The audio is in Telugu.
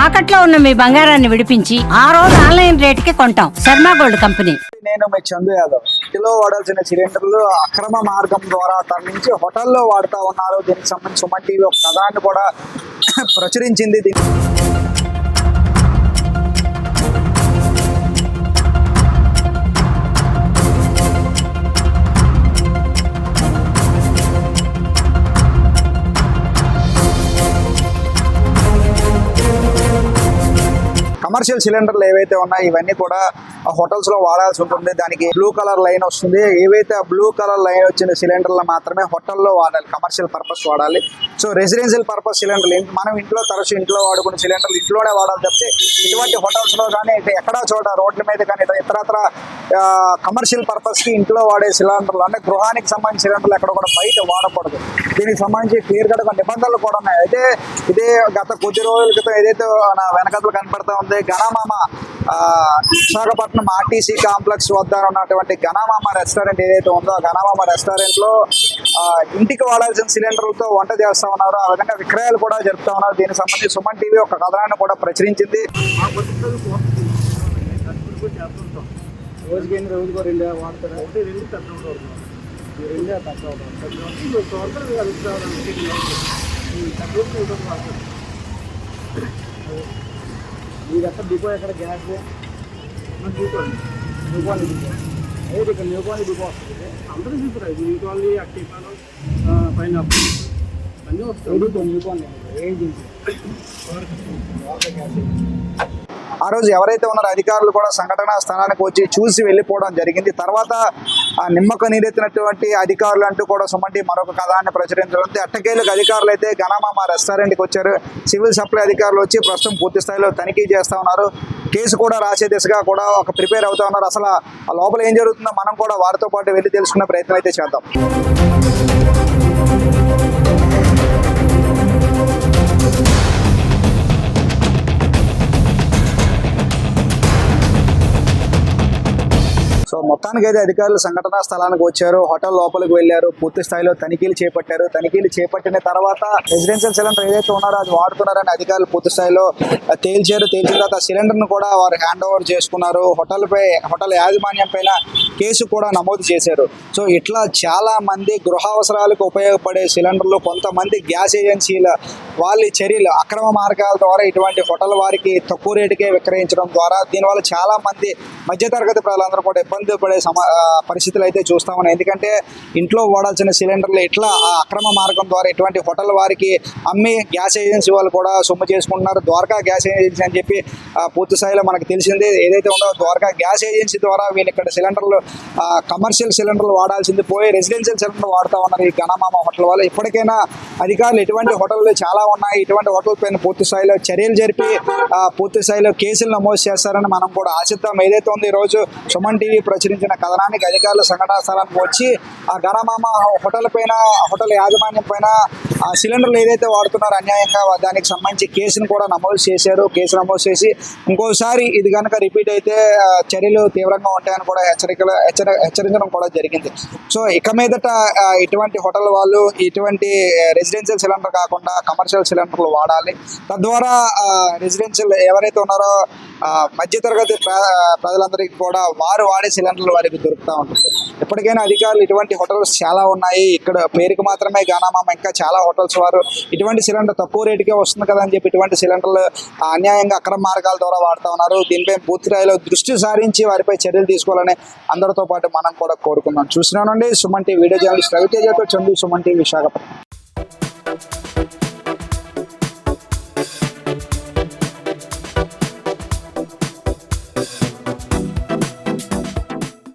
తాకట్లో ఉన్న మీ బంగారాన్ని విడిపించి ఆ రోజు ఆన్లైన్ రేటుకి కొంటాం. Sharma gold company. నేను మీ చందు యాదవ్. ఇంటిలో వాడాల్సిన సిలిండర్లు అక్రమ మార్గం ద్వారా తరలించి హోటల్లో వాడుతా ఉన్నారు. దీనికి సంబంధించి సుమన్ టీవీ ఒక కథనాన్ని కూడా ప్రచురించింది. కమర్షియల్ సిలిండర్లు ఏవైతే ఉన్నాయో ఇవన్నీ కూడా హోటల్స్లో వాడాల్సి ఉంటుంది. దానికి బ్లూ కలర్ లైన్ వస్తుంది. ఏవైతే బ్లూ కలర్ లైన్ వచ్చిన సిలిండర్లు మాత్రమే హోటల్లో వాడాలి. కమర్షియల్ పర్పస్ వాడాలి. సో రెసిడెన్షియల్ పర్పస్ సిలిండర్లు మనం ఇంట్లో తరచు ఇంట్లో వాడుకునే సిలిండర్లు ఇంట్లోనే వాడాలి తప్పితే ఇటువంటి హోటల్స్లో కానీ ఇటు ఎక్కడా చోట రోడ్ల మీద కానీ ఇతరత్ర కమర్షియల్ పర్పస్కి ఇంట్లో వాడే సిలిండర్లు అంటే గృహానికి సంబంధించిన సిలిండర్లు ఎక్కడ కూడా బయట వాడకూడదు. దీనికి సంబంధించి క్లియర్ కట్ నిబంధనలు కూడా ఉన్నాయి. అయితే ఇదే గత కొద్ది రోజుల క్రితం ఏదైతే నా వెనకతలు కనపడతా ఉంది గణమామ విశాఖపట్నం విశాఖపట్నం ఆర్టీసీ కాంప్లెక్స్ వద్ద ఉన్నటువంటి గణమామ రెస్టారెంట్ ఏదైతే ఉందో ఆ గణమామ రెస్టారెంట్లో ఇంటికి వాడాల్సిన సిలిండర్లతో వంట చేస్తా ఉన్నారు. ఆ విధంగా విక్రయాలు కూడా జరుపుతా ఉన్నారు. దీనికి సంబంధించి సుమన్ టీవీ ఒక కథనాన్ని కూడా ప్రచురించింది. రోజుకి ఎన్ని రోజుకో రెండు వాడతారా ఒకటి రెండు తక్కువ రెండే తక్కువ ఇది ఎక్కడ డిపో ఎక్కడ? గ్యాస్ డిపో డిపో ఏది ఇక్కడ డిపోని డిపో వస్తుంది అందరూ అక్టిపాలు పైన అన్నీ వస్తాయి డిపో డిపో ఆ రోజు ఎవరైతే ఉన్నారో అధికారులు కూడా సంఘటనా స్థలానికి వచ్చి చూసి వెళ్ళిపోవడం జరిగింది. తర్వాత ఆ నిమ్మక నీరెత్తినటువంటి అధికారులు అంటూ కూడా సుమంటి మరొక కథాన్ని ప్రచురించడం. అట్టకేలకు అధికారులు అయితే ఘనమామ రెస్టారెంట్కి వచ్చారు. సివిల్ సప్లై అధికారులు వచ్చి ప్రస్తుతం పూర్తి స్థాయిలో తనిఖీ చేస్తూ ఉన్నారు. కేసు కూడా రాసే దిశగా కూడా ఒక ప్రిపేర్ అవుతా ఉన్నారు. అసలు ఆ లోపల ఏం జరుగుతుందో మనం కూడా వారితో పాటు వెళ్ళి తెలుసుకునే ప్రయత్నం అయితే చేద్దాం. మొత్తానికి అయితే అధికారులు సంఘటనా స్థలానికి వచ్చారు హోటల్ లోపలికి వెళ్ళారు పూర్తి స్థాయిలో తనిఖీలు చేపట్టారు. తనిఖీలు చేపట్టిన తర్వాత రెసిడెన్షియల్ సిలిండర్ ఏదైతే ఉన్నారో అది వాడుతున్నారని అధికారులు పూర్తి స్థాయిలో తేల్చారు. తేల్చిన తర్వాత సిలిండర్ను కూడా వారు హ్యాండ్ ఓవర్ చేసుకున్నారు. హోటల్ పై హోటల్ యాజమాన్యం పైన కేసు కూడా నమోదు చేశారు. సో ఇట్లా చాలా మంది గృహ అవసరాలకు ఉపయోగపడే సిలిండర్లు కొంతమంది గ్యాస్ ఏజెన్సీల వాళ్ళ చర్యలు అక్రమ మార్గాల ద్వారా ఇటువంటి హోటల్ వారికి తక్కువ రేటుకే విక్రయించడం ద్వారా దీనివల్ల చాలా మంది మధ్యతరగతి ప్రజలందరూ కూడా ఇబ్బంది పడే సమ పరిస్థితులు అయితే చూస్తా ఉన్నాయి. ఎందుకంటే ఇంట్లో వాడాల్సిన సిలిండర్లు ఇట్లా ఆ అక్రమ మార్గం ద్వారా ఇటువంటి హోటల్ వారికి అమ్మి గ్యాస్ ఏజెన్సీ వాళ్ళు కూడా సొమ్ము చేసుకుంటున్నారు. ద్వారకా గ్యాస్ ఏజెన్సీ అని చెప్పి పూర్తి స్థాయిలో మనకు తెలిసింది. ఏదైతే ఉందో ద్వారకా గ్యాస్ ఏజెన్సీ ద్వారా వీళ్ళు ఇక్కడ సిలిండర్లు కమర్షియల్ సిలిండర్లు వాడాల్సింది పోయి రెసిడెన్షియల్ సిలిండర్ వాడుతూ ఉన్నారు ఈ ఘనమామ హోటల్ వాళ్ళు ఇప్పటికైనా అధికారులు ఇటువంటి హోటళ్ళు చాలా ఉన్నాయి. ఇటువంటి హోటల్ పైన పూర్తి స్థాయిలో చర్యలు జరిపి ఆ, పూర్తి స్థాయిలో కేసులు నమోదు చేస్తారని మనం కూడా ఆశిద్దాం. ఏదైతే ఉంది ఈరోజు రోజు సుమన్ టీవీ ప్రచురించిన కథనానికి అధికారులు సంఘటనా స్థలానికి వచ్చి ఆ గణమామ హోటల్ పైన హోటల్ యాజమాన్యం పైన ఆ సిలిండర్లు ఏదైతే వాడుతున్నారో అన్యాయంగా దానికి సంబంధించి కేసును కూడా నమోదు చేశారు. కేసు నమోదు చేసి ఇంకోసారి ఇది కనుక రిపీట్ అయితే చర్యలు తీవ్రంగా ఉంటాయని కూడా హెచ్చరికలు హెచ్చరి హెచ్చరించడం కూడా జరిగింది. సో ఇక మీదట ఇటువంటి హోటల్ వాళ్ళు ఇటువంటి రెసిడెన్షియల్ సిలిండర్ కాకుండా కమర్షియల్ సిలిండర్లు వాడాలి. తద్వారా రెసిడెన్షియల్ ఎవరైతే ఉన్నారో మధ్యతరగతి ప్రజలందరికీ కూడా వారు వాడే సిలిండర్లు వారికి దొరుకుతూ ఉంటుంది. ఎప్పటికైనా అధికారులు ఇటువంటి హోటల్స్ చాలా ఉన్నాయి. ఇక్కడ పేరుకి మాత్రమే గానామా ఇంకా చాలా హోటల్స్ వారు ఇటువంటి సిలిండర్ తక్కువ రేటుకే వస్తుంది కదా అని చెప్పి ఇటువంటి సిలిండర్లు అన్యాయంగా అక్రమ మార్గాల ద్వారా వాడుతూ ఉన్నారు. దీనిపై పూర్తి దృష్టి సారించి వారిపై చర్యలు తీసుకోవాలని అందరితో పాటు మనం కూడా కోరుకున్నాం. చూసినానండి సుమన్ టీవీ వీడియో జర్నలిస్ట్ రవితేజతో చందు సుమన్ టీవీ విశాఖపట్నం.